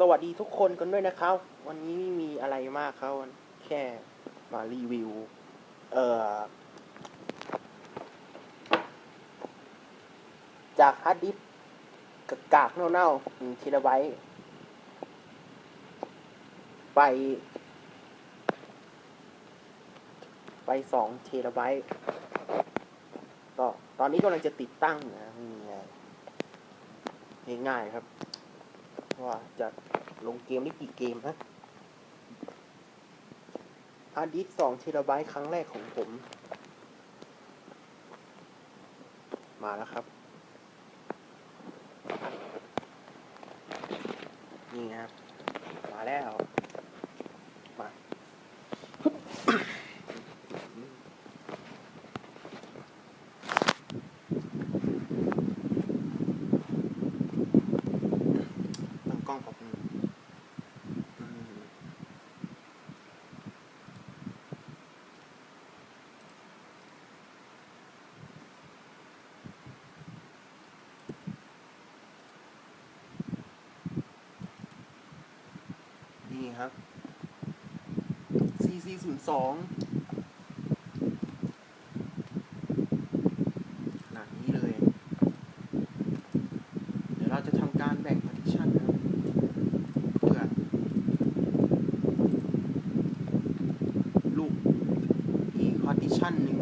สวัสดีทุกคนกันด้วยนะครับ วันนี้ไม่มีอะไรมากครับแค่มารีวิว เอ่อ จากฮาร์ดดิสก์กากเน่าๆหนึ่งเทราไบต์ไป ไปสองเทราไบต์ก็ตอนนี้กำลังจะติดตั้งนะนี่ไงง่ายครับ ว่าจะลงเกมได้กี่เกมฮะฮาร์ดดิสก์สองเทราไบต์ครั้งแรกของผม มาแล้วครับ นี่ครับ มาแล้ว มา ตั้งกล้องกับมืออืมนี่ครับ CC ศูนย์สองขนาดนี้เลย เดี๋ยวเราจะทำการแบ่ง partition นะครับเพื่อลูกอีก partition หนึ่ง